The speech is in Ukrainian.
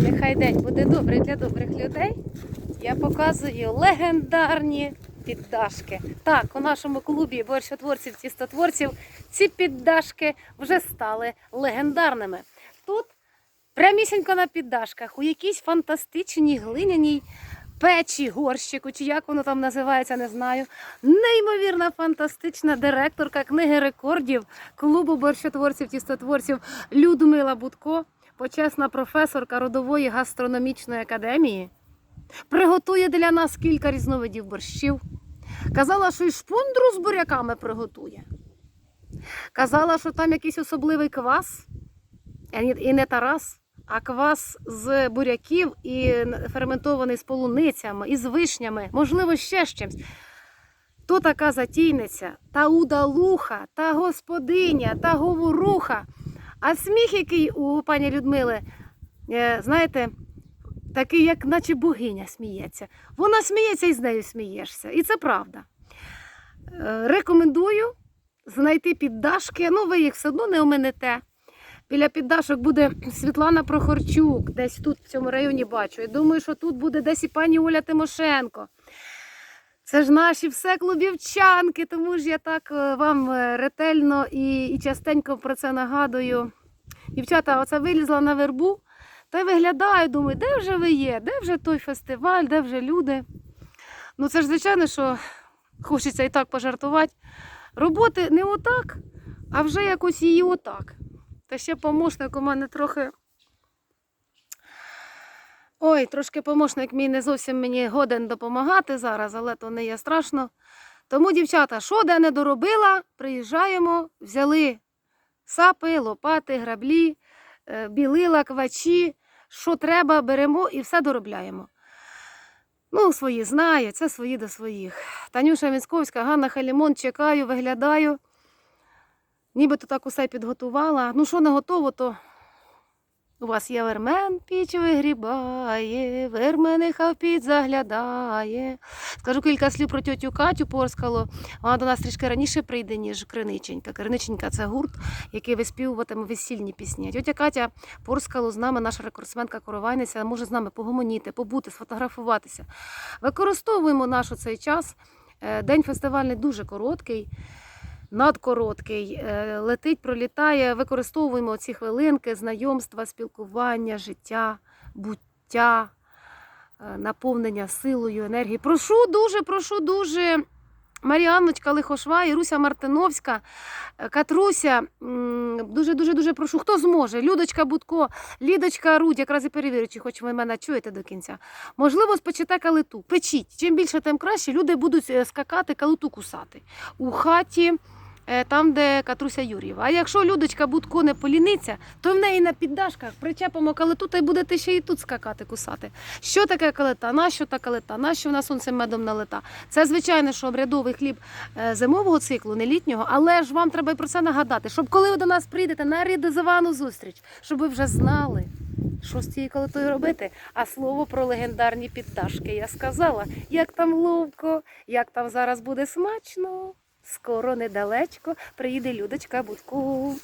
нехай день буде добрий для добрих людей. Я показую легендарні піддашки. Так, у нашому клубі борщотворців, тістотворців ці піддашки вже стали легендарними. Тут прямісінько на піддашках у якійсь фантастичній глиняній печі горщику, чи як воно там називається, не знаю. Неймовірна фантастична директорка книги рекордів клубу борщотворців, тістотворців Людмила Будко, почесна професорка родової гастрономічної академії. Приготує для нас кілька різновидів борщів. Казала, що і шпундру з буряками приготує. Казала, що там якийсь особливий квас, і не Тарас, а квас з буряків і ферментований з полуницями, і з вишнями, можливо, ще з чимось. То така затійниця, та удалуха, та господиня, та говоруха. А сміх, який у пані Людмили, е, знаєте, такий, як наче богиня сміється. Вона сміється і з нею смієшся. І це правда. Е, Рекомендую знайти піддашки. Ну, ви їх все одно не оминете. Біля піддашок буде Світлана Прохорчук, десь тут в цьому районі бачу. Я думаю, що тут буде десь і пані Оля Тимошенко. Це ж наші все клубівчанки, тому ж я так е, вам ретельно і, і частенько про це нагадую. Дівчата, оце вилізла на вербу та й виглядаю, думаю, де вже ви є? Де вже той фестиваль, де вже люди? Ну це ж звичайно, що хочеться і так пожартувати. Роботи не отак, а вже якось її отак. Та ще помощник у мене трохи. Ой, трошки помощник мій не зовсім мені годен допомагати зараз, але то не є страшно. Тому, дівчата, що де не доробила, приїжджаємо, взяли сапи, лопати, граблі, е, білила, квачі. Що треба, беремо і все доробляємо. Ну, свої знаю, це свої до своїх. Танюша Міцковська, Ганна Халімон, чекаю, виглядаю. Нібито так усе підготувала. Ну, що не готово, то у вас є вермен, піч вигрібає, вермениха в піч заглядає. Скажу кілька слів про тьотю Катю Порскало. Вона до нас трішки раніше прийде, ніж Криниченька. Криниченька це гурт, який виспівуватиме весільні пісні. Тьотя Катя Порскало з нами, наша рекордсменка коровайниця, може з нами погомоніти, побути, сфотографуватися. Використовуємо наш цей час. Е, День фестивальний дуже короткий надкороткий. Е, Летить, пролітає, використовуємо ці хвилинки, знайомства, спілкування, життя, буття, е, наповнення силою, енергією. Прошу дуже, прошу дуже. Маріанночка Лихошва і Руся Мартиновська, е, Катруся, дуже дуже прошу, хто зможе. Людочка Будко, Лідочка Рудь, якраз і перевірю, чи хоч ви мене чуєте до кінця. Можливо, спечете калиту. Печіть. Чим більше, тим краще. Люди будуть скакати, калиту кусати. У хаті, там, де Катруся Юр'єва. А якщо Людочка Будко не поліниться, то в неї на піддашках причепимо калиту та й будете ще і тут скакати, кусати. Що таке калита? Нащо та калита? Нащо вона сонцем медом налита? Це, звичайно, що обрядовий хліб е, зимового циклу, не літнього, але ж вам треба і про це нагадати, щоб коли ви до нас прийдете на рідозивану зустріч, щоб ви вже знали. Що з цією калитою робити? А слово про легендарні підташки я сказала. Як там ловко, як там зараз буде смачно. Скоро недалечко приїде Людочка Будку.